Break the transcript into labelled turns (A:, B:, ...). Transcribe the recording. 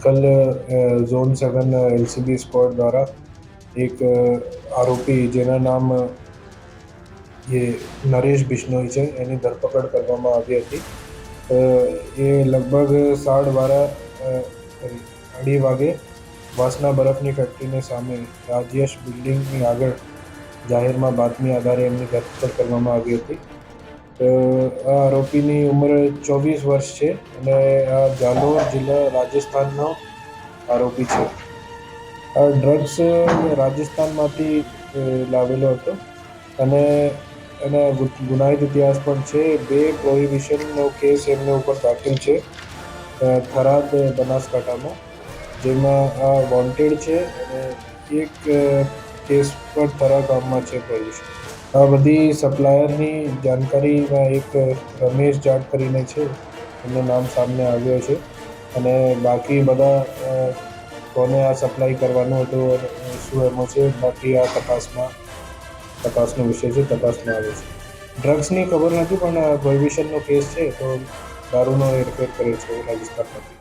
A: કલ ઝોન સેવન LCB squad દ્વારા એક આરોપી જેના નામ એ નરેશ બિશ્નોઈ છે એની ધરપકડ કરવામાં આવી હતી એ લગભગ સાડ અ, અઢી વાગે વાસના બરફની ફેક્ટરીની સામે રાજ્યશ બિલ્ડિંગની આગળ જાહેરમાં બાતમી આધારે એમની ધરપકડ કરવામાં આવી હતી આ આરોપીની ઉંમર ચોવીસ વર્ષ છે અને આ જાલોર જિલ્લા રાજસ્થાનનો આરોપી છે. આ ડ્રગ્સ રાજસ્થાનમાંથી લાવેલો હતો અને એના ગુનાહિત ઇતિહાસ પણ છે. બે પ્રોહિબિશનનો કેસ એમને ઉપર દાખલ છે થરાદ બનાસકાંઠામાં, જેમાં આ વોન્ટેડ છે અને એક કેસ પર થરા ગામમાં છે પ્રોહિબિશન આ બધી સપ્લાયરની જાણકારીમાં એક રમેશ જાટ કરીને છે. એમનું નામ સામે આવ્યો છે. અને બાકી બધા કોને આ સપ્લાય કરવાનું હતું શું એમાં છે, બાકી આ તપાસમાં, તપાસનો વિષય છે, તપાસમાં આવે છે. ડ્રગ્સની ખબર નથી, પણ પ્રોહિબિશનનો કેસ છે, તો દારૂનો હેરફેર કરે છે રાજસ્થાનમાંથી.